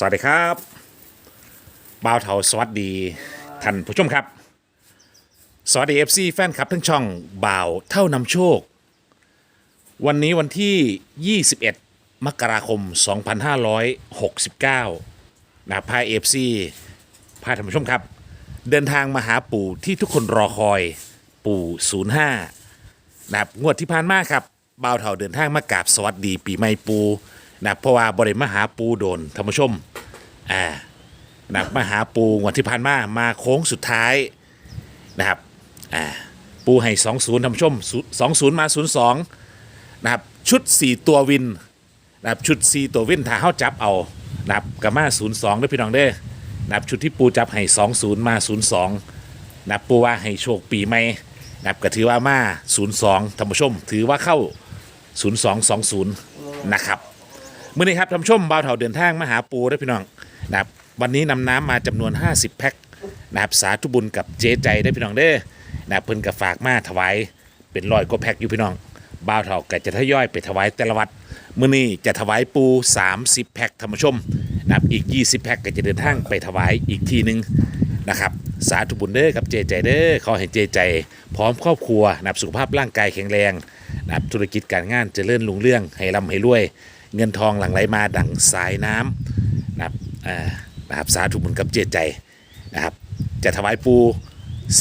สวัสดีครับบ่าวเทาสวัสดีท่านผู้ชมครับ สวัสดี FC แฟนคลับทั้งช่องบ่าวเท่านำโชค วันนี้วันที่ 21 มกราคม 2569นะพาเอฟซีพาท่านผู้ชมครับ เดินทางมาหาปู่ที่ทุกคนรอคอยปู่ 05นะครับงวดที่ผ่านมาครับบ่าวเถาเดินทางมากราบสวัสดีปีใหม่ปู นะครับเพราะว่าบริมาหาปูโดนท่านผู้ชมอ่านะครับมาหาปูงวดที่ผ่านมามาโค้งสุดท้ายนะครับอ่าปูให้สองศูนย์ท่านผู้ชมสองศูนย์มาศูนย์สองนะครับชุด4ตัววินนะครับชุด4ตัววินถ้าเข้าจับเอานะครับกับมาศูนย์สองด้วยพี่น้องเด้อนะครับชุดที่ปูจับให้สองศูนย์มาศูนย์สองนะครับปูว่าให้โชคปีใหม่นะครับก็ถือว่ามา02ท่านผู้ชม ถือว่าเข้า 0220 นะครับ เมื่อนี้ครับท่านชมบ่าวเถาเดินทางมาหาปูได้พี่น้องนะครับวันนี้นำน้ำมาจำนวน 50 แพ็คนะครับสาธุบุญกับเจ๊ใจได้พี่น้องเด้อนะครับเพิ่นกับฝากมาถวายเป็นร้อยกว่าแพ็คอยู่พี่น้องบ่าวเถาก็จะทยอยไปถวายแต่ละวัดเมื่อนี้จะถวายปู 30 แพ็คท่านผู้ชมนะครับอีก 20 แพ็คก็จะเดินทางไปถวายอีกทีหนึงนะครับสาธุบุญเด้อกับเจใจเด้อขอให้เจใจ พร้อมครอบครัวนะครับสุขภาพร่างกายแข็งแรงนะครับธุรกิจการงานเจริญรุ่งเรื่องให้ร่ำให้รวย เงินทองหลั่งไหลมาดั่งสายน้ำนะครับนะครับสาธุบุญกับเจใจนะครับจะถวายปู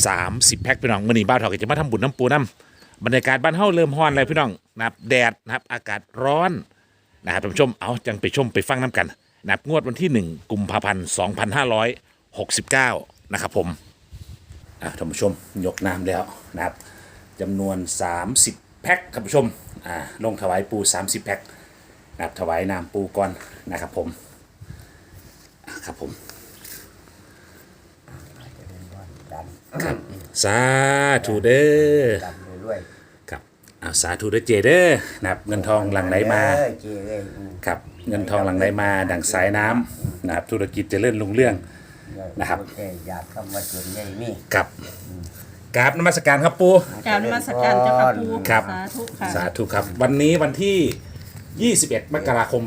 30 แพ็คพี่น้องมื่อนี้บ้านเราก็จะมาทำบุญน้ำปูน้ำบรรยากาศบ้านเฮาเริ่มฮ้อนเลยพี่น้องนะครับแดดนะครับอากาศร้อนนะครับท่านผู้ชมเอาจังไปชมไปฟังน้ำกันนะครับงวดวันที่ 1กุมภาพันธ์2569 นะครับผมอะท่านผู้ชมยกน้ำแล้วนะครับจำนวน 30 แพ็คท่านผู้ชมอ่าลงถวายปู 30 แพ็ค นะครับถวายน้ำปูก่อนนะครับผมอะครับผมดันสาธุเด้อดันเรื่อยครับเอาสาธุเด้อเจเด้อนะครับเงินทองหลั่งไหลมาเออเจเลยอืมครับเงินทองหลั่งไหลมาดังสายน้ำนะครับธุรกิจเจริญรุ่งเรื่อง นะครับ โอเคอยากคำว่าจุนใหญ่นี่กับกราบนมัสการครับปู กรารนมัสการเจ้าค่ะปูครับ สาธุค่ะ สาธุครับ วันนี้วันที่ 21 มกราคม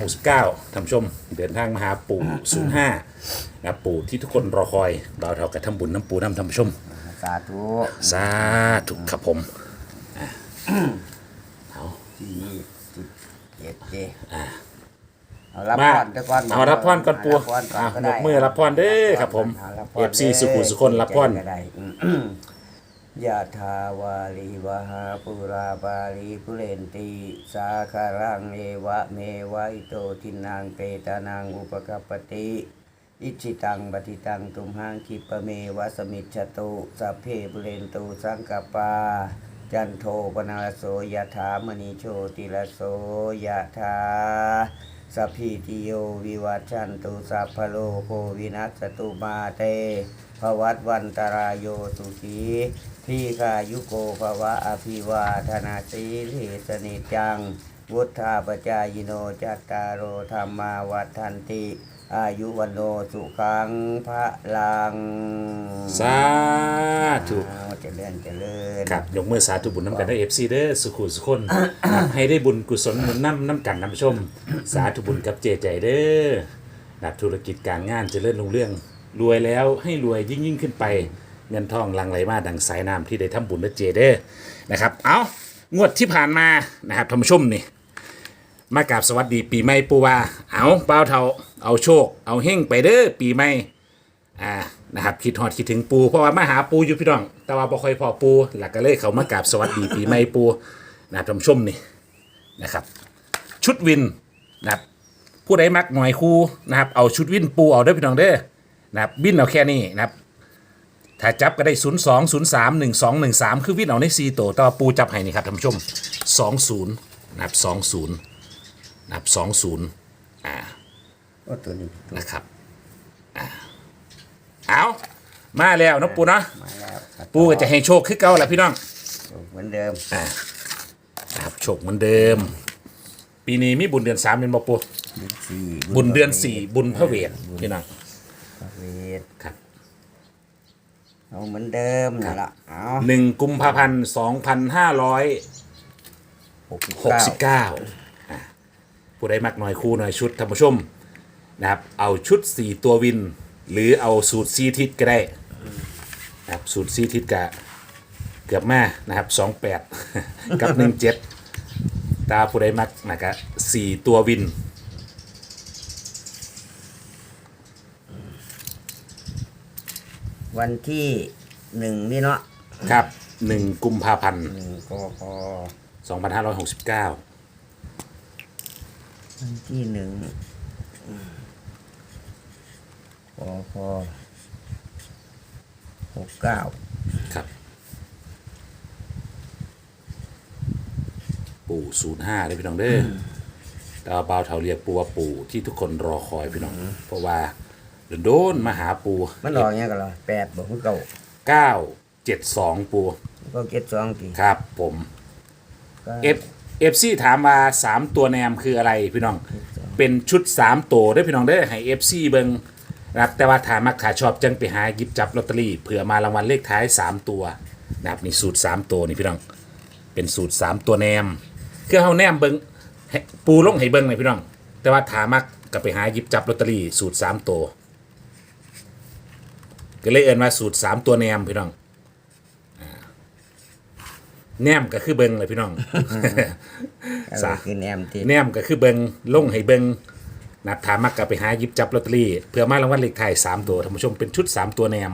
2569ท่านผู้ชม เดินทางมาหาปู่ 05นะครับปู่ที่ทุกคนรอคอยเราวเท่ากับทำบุญน้ำปูน้ำท่านผู้ชม สาธุสาธุครับผมที่สิบเจ็ดเจเอารับมาพรตะก่อนเอารับพรก่อนปู่รับพรก่อะก็ยได้กมือรับพรเด้อครับผมารับพ FC สุขุสุคนรับพร ก็ได้อืม ยะทาวาลีวหาปุราปาลีปุเรนติสาคารังเอวะเมวะอิโตทินังเปตานังอุปกัปปติอิจิตังปฏิตังตุมหังคิปะเมวะสมิจฉตุสัพเพบุเรนตุสังกปปาจันโทปนาลโสยะถามณีโชติลโสยะถาสัพพิติโยวิวัชันตุสัพพโลโควินัสตุมาเต ภวัตวันตรายโยสุขีทีคายุโกภวะอภิวาธนาสีลิสนิจัง วุธาปจายโนจัตตารโอธรรมาวัฏันติ อายุวันโนสุขังพระลังสาธุอ้าวเจริญเจริญครับยกมือสาธุบุญน้ำกันได้เอฟซีเด้อสุขุสุคนครับให้ได้บุญกุศลหนุนน้ำน้ำกันน้ำชม สาธุบุญกับเจใจเด้อนับธุรกิจการงานเจริญรุ่งเรื่อง รวยแล้วให้รวยยิ่งยิ่งขึ้นไป เงินทองหลังไหลมาดังสายน้ำที่ได้ทำบุญและเจเด้อนะครับ เอางวดที่ผ่านมานะครับท่านผู้ชมนี่มากราบสวัสดีปีใหม่ปูว่า เอาเป้าเทาเอาโชค เอาเฮ่งไปเด้อปีใหม่อ่านะครับคิดฮอดคิดถึงปูเพราะว่ามาหาปูอยู่พี่น้อง แต่ว่าบ่ค่อยพอปูหลักก็เลยเขามากราบสวัสดีปีใหม่ปูนะครับท่านผู้ชมนี่นะครับ ชุดวินนะครับผู้ใดมักหน่อยคู่นะครับเอาชุดวินปูเอาเด้อพี่น้องเด้อ นะครับวินเอาแค่นี้นะครับถ้าจับก็ได้ 0 2 0 3 1 2 1 3 คือวินเอาใน4ตัวแต่ว่าปูจับให้นี่ครับท่านผู้ชม 20นะครับ20นะครับสองศูนย์อ่าโอ้ตัวนี้นะครับอ่าเอามาแล้วนะปูเนาะมาแล้วครับปูก็จะให้โชคขึ้นเก่าแหละพี่น้องเหมือนเดิมนะครับโชคเหมือนเดิม ปีนี้มีบุญเดือนสามเป็นบ่ปูสี่บุญเดือนสี่บุญพระเวทพี่น้อง พระเวทครับเอาเหมือนเดิมนั่นละเอาหนึ่งกุมภาพันธ์สองพันห้าร้อยหกสิบหกเก้าสิบเก้าผู้ใดมักหน่อยคู่หน่อยชุดท่านผู้ชมนะครับ เอาชุด4ตัววิน หรือเอาสูตรซีทิศก็ได้นะครับสูตรซีทิศกะเกือบมานะครับ28กับ17ตาผู้ใดมักนะครับ4ตัววิน วันที่หนึ่งนี่เนาะครับ1กุมภาพันธ์หนึ่งกพ2569วันที่หนึ่งกพหกเก้าครับ ปู่ศูนย์ห้าเลยพี่น้องเด้ออดาวเบาเถาเรียกปูว่าปู่ที่ทุกคนรอคอยพี่น้อง เพราะว่า โดนๆมาหาปูมันออกยังกันเหรอแปดบอกเก้าเก้าเจ็ดสองปูก็เก็ตสองทีครับ ผมก็เอฟเอฟซีถามว่าสามตัวแนมคืออะไรพี่น้อง เป็นชุดสามตัวได้อพี่น้องได้อให้เอฟซีเบิงนะครับแต่ว่าถามักขาชอบจังไปหาหยิบจับลอตเตอรี่เผื่อมารางวัลเลขท้ายสามตัวนะครับนี่สูตรสามตัวนี่พี่น้อง เป็นสูตรสามตัวแนมคือเฮาแนมเบิงให้ปูลงให้เบิงเลยพี่น้อง แต่ว่าถามักก็ไปหาหยิบจับลอตเตอรี่สูตรสามตัว ก็เลยเอินว่าสูตรสามตัวแนมพี่น้องอ่าแนมก็คือเบิงเลยพี่น้องอะไรคือแนมที่แนมก็คือเบิงลงให้เบิงนัดถามมักกับไปหาหยิบจับลอตเตอรี่เพื่อมารางวัลเลขไทายสามตัวท่านผู้ชมเป็นชุดสามตัวแนม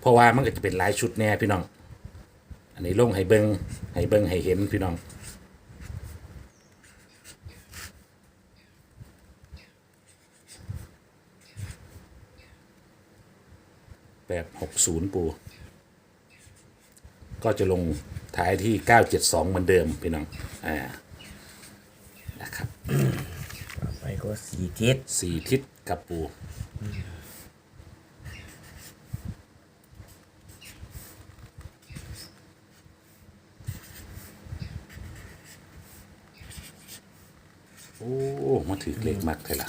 เพราะว่ามันก็จะเป็นหลายชุดแน่พี่น้อง อันนี้ลงให้เบิงให้เบิงให้เห็นพี่น้อง แบบหกศูนย์ปู ก็จะลงท้ายที่972เหมือนเดิมพี่น้องอ่านะครับต่อไปก็สี่ทิศสี่ทิศกับปูโอ้มาถือเลขมักเลยล่ะ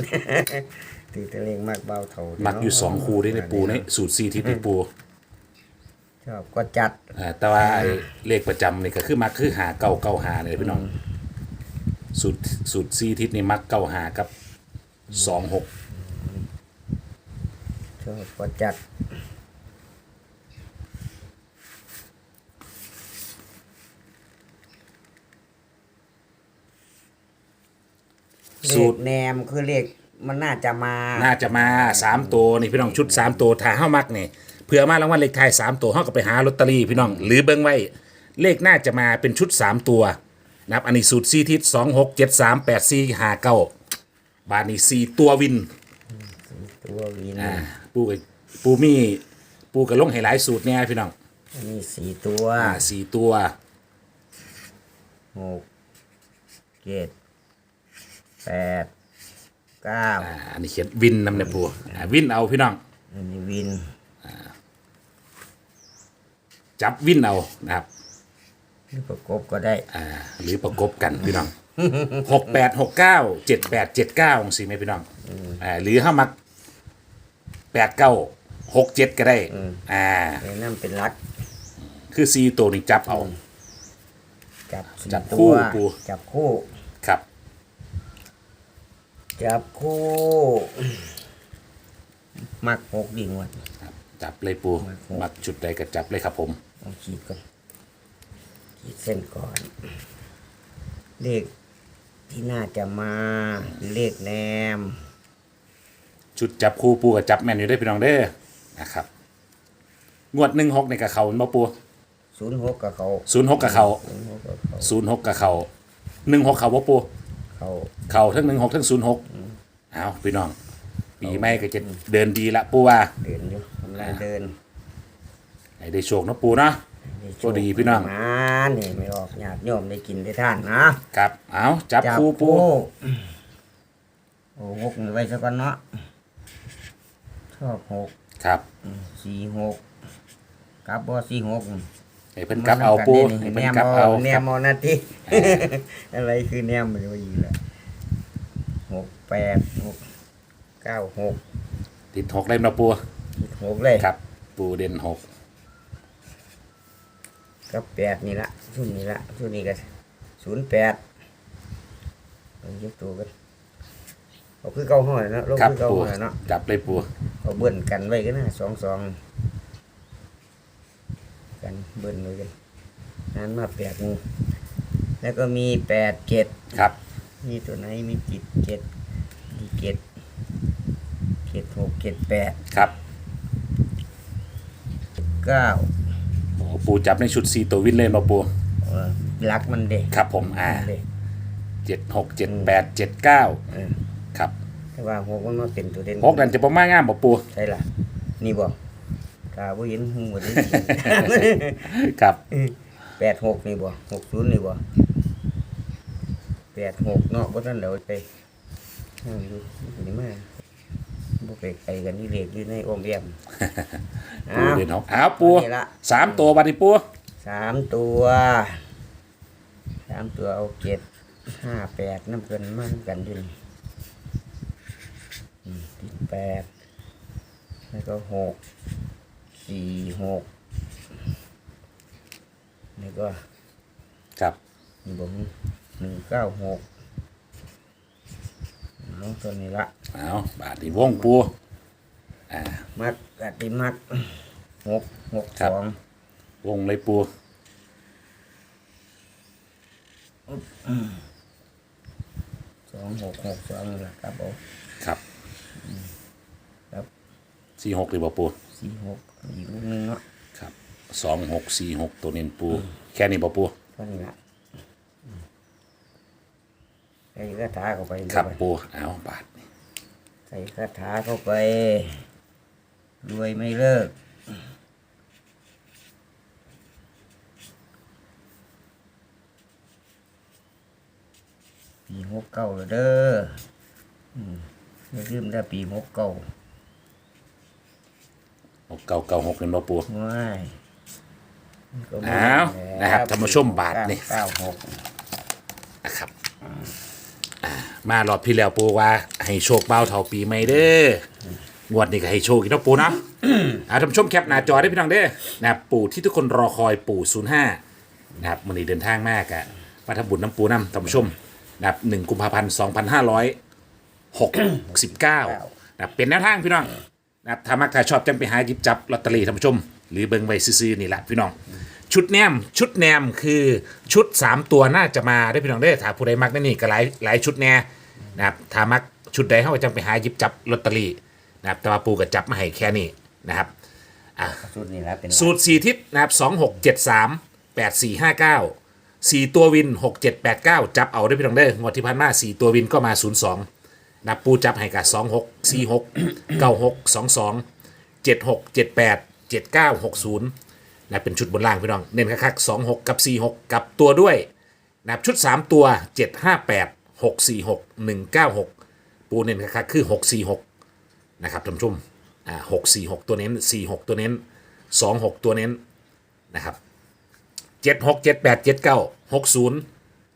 ตีตะเลงมากเบาเท่ามักอยู่สองคูได้ในปูในสูตรสี่ทิศในปูชอบก็จัดอ่าแต่ว่าไอ้เลขประจำนี่ก็คือมักคือหาเก้าเก้าหาเลยพี่น้อง สูตรสูตรสี่ทิศนี่มักเก้าหากับสองหกชอบก็จัดสูเลตขรแนมคือเลข มันน่าจะมาน่าจะมาสามตัวนี่พี่น้องชุดสามตัวถ้าเฮ้ามักนี่เผื่อมารางวัลเลขท้ายสามตัวเฮ้าก็ไปหาลอตเตอรี่พี่น้อง หรือเบิ้งไว้เลขน่าจะมาเป็นชุดสามตัวนะครับอันนี้สูตรสี่ทิศสองหกเจ็ดสามแปดสี่ห้าเก้าบาทนี้สี่ตัววินตัววินอ่าปูกับปูมีปูกับลงให้หลายสูตรเนี่ยพี่น้องอันนี้สี่ตัวอ่าสี่ตัวหกเจ็ดแปด เก้าอ่าอันนี้เขียนวินนำเนี่ยปูอ่าวินเอาพี่น้อง อันนี้วินจับวินเอานะครับหรือประกบก็ได้อ่าหรือประกบกันพี่น้องหกแปดหกเก้าเจ็ดแปดเจ็ดเก้าองศีไหมพี่น้องอ่าหรือถ้ามักแปดเก้าหกเจ็ดก็ได้อ่าในนั่นเป็นรักคือซีตัวนี้จับเอา จับสี่จับคู่ตัว ปู จับคู่ครับ จับคู่ มักหกดิ่งวัน ครับจับเลยปูมักหกมักจุดใดก็จับเลยครับผมเอาขีดก่อนขีดเส้นก่อน เลขที่น่าจะมาเลขแนม ชุดจับคู่ปูกับจับแมนอยู่ได้อพี่น้องเด้อนะครับ งวดหนึ่งหกในกับเขาเห็นบ่ปูศูนย์หกกับเขาศูนย์หกกับเขาศูนย์หกกับเขาศูนย์หกกับเขาหนึ่งหกเขาบ่ปู เขาเขาทั้งหนึ่งหกทั้งศูนย์หกเอาพี่น้อง ปีใหม่ก็จะเดินดีละปูว่าเดินอยู่กำลังเดินให้ได้โชคเนาะปูเนาะโชคดีพี่น้องมานี่ไม่ออกญาติโยมได้กินได้ท่านนะครับเอาจับคู่ปูโอ้หกนี่ไว้สักก่อนเนาะชอบหกครับสี่หกกลับบ่สี่หก ให้เพิ่นกลับเอาปูให้แนเพิ่นมกลับเอาเอาแนครัมบเอานาทีอะไรคือแนมมันว่าอยู่ละหกแปดหกเก้าหกติดหกเล่มเนาะปูคิดหกเลยครับ ปูเด่นหกก็แปดนี่ละชุดนี้ละชุดนี้ก็ศูนย์แปดเอาเยกตัวกันเอาคือเก่าห้อยเนาะลงครับคือเก่าปูห้อยเนาะจับเลยปูเอาเบิ้นกันไว้กันนะสองสอง กันเบิ้นไว้กันนั้นมาแปดงูแล้วก็มีแปดเจ็ดครับ มีตัวไหนมีจิตเจ็ดมีเจ็ดเจ็ดหกเจ็ดแปดครับเก้าโอ้ปูจับในชุดสีตัววินเลยเนาะปูเออรักมันเด็กครับผมอ่าเด็กเจ็ดหกเจ็ดแปดเจ็ดเก้าเออครับแต่ว่าหกมันมาเป็นตัวเด่นหกนั่นจะประมาณงามบ่ปูใช่ล่ะนี่บอก ตาบ่เห็นหูบ่ได้ครับ แปดหกนี่บ่หกศูนย์นี่บ่แปดหกเนาะบ่ทันเดี๋ยวไปนั่งดูนี่มาบ่ไปไกลกันนี่เลขอยู่ในอ้อมแอมปูเด่นหกอ้าวปูนี่ละ สามตัวบัดนี้ปูสามตัวสามตัวเอาเจ็ดห้าแปดน้ำเกินมาน้ำกันอยู่นี่อืมติดแปดแล้วก็หก สี่หกแล้วก็ครับนี่บ่มีหนึ่งเก้าหกเอาตัวนี้ละเอาบาดนี้วงปูอ่ามัดกติมัดหกหกครัสบองวงเลยปูสองหกหกสองนี่ละครับผมครับ ครับสี่หกเลยบ่ปูสี่หก อีกลูกหนึงเนาะครับสองหกสี่หกตัวเน้นปู แค่นี้บ่ปูเท่านี้ละใส่คาถาเข้าไปครับด้วยปูเอาบาดนี้ใส่คาถาเข้าไปรวยไม่เลิก ปีหกเก้าเลยเด้ออืมอย่าลืมได้อปีหกเก้า หกเก้าเก้าหกเน้นบ่ปู ว้ายมันก็มีอ้าวนะครับท่านผู้ชมบาทนี่ เก้าหกนะครับอ่ามารอบที่แล้วปูว่า ให้โชคเบาเท่าปีใหม่เด้องวดนี้ก็ให้โชคอีกเนาะปูเนาะอ่าท่านผู้ชมแคปหน้าจอได้พี่น้องเด้อนะครับปู่ที่ทุกคนรอคอยปู่ศูนย์ห้านะครับมันนี้เดินทางมากอะมาทำบุญน้ำปูน้ำท่านผู้ชมนะครับหนึ่งกุมภาพันธ์สองพันห้าร้อยหกสิบเก้านะครับเป็นแนวทางพี่น้อง นะครับถ้ามักถ้าชอบจังไปหาหยิบจับลอตเตอรี่ท่านผู้ชม หรือเบิ่งไว้ซื้อๆนี่แหละพี่น้อง ชุดแนมชุดแนมคือชุด 3 ตัวน่าจะมาได้อพี่น้องเด้อถ้าผู้ใดมักนั่นนี่ก็หลายหลายชุดแน่นะครับถ้ามักชุดใดเขาก็จังไปหาหยิบจับลอตเตอรี่นะครับแต่ว่าปูก็จับมาให้แค่นี้นะครับสูตรนี่แหละเป็นสูตรสี่ทิศนะครับสองหกเจ็ดสามแปดสี่ห้าเก้าสี่ตัววินหกเจ็ดแปดเก้าจับเอาได้พี่น้องเด้องวดที่ผ่านมาสี่ตัววินก็มาศู นย์สองนับปูจับให้กับสองหกสี่หกเก้าหกสองสองเจ็ดหกเจ็ดแปดเจ็ดเก้าหกศูนย์นะเป็นชุดบนล่างพี่น้อง เน้นคักๆสองหกกับสี่หกกับตัวด้วยนะครับชุดสามตัวเจ็ดห้าแปดหกสี่หกหนึ่งเก้าหกปูเน้นคักๆคือหกสี่หกนะครับท่านผู้ชมอ่าหกสี่หกตัวเน้นสี่หกตัวเน้นสองหกตัวเน้นนะครับเจ็ดหกเจ็ดแปดเจ็ดเก้าหกศูนย์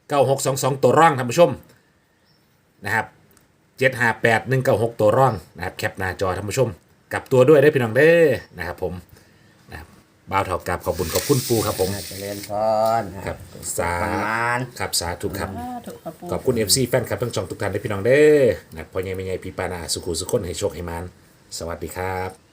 เก้าหกสองสองตัวร่องท่านผู้ชมนะครับ เจ็ดห้าแปดหนึ่งเก้าหกตัวร่องนะครับแคปหน้าจอท่านผู้ชมกลับตัวด้วยได้อพี่น้องเด้อนะครับผมนะครับบ่าวเท่ากับขอบคุญขอบคุณปูครับผม เจริญพรครับสา ประมาณ ครับสาธุครับอ่าถูกค่ะปู ขอบคุณ FC แฟนคลับทั้งสองทุกท่านได้อพี่น้องเด้อนะพ่อใหญ่แม่ใหญ่พี่ปานาสุขุสุขคนให้โชคให้มาน สวัสดีครับ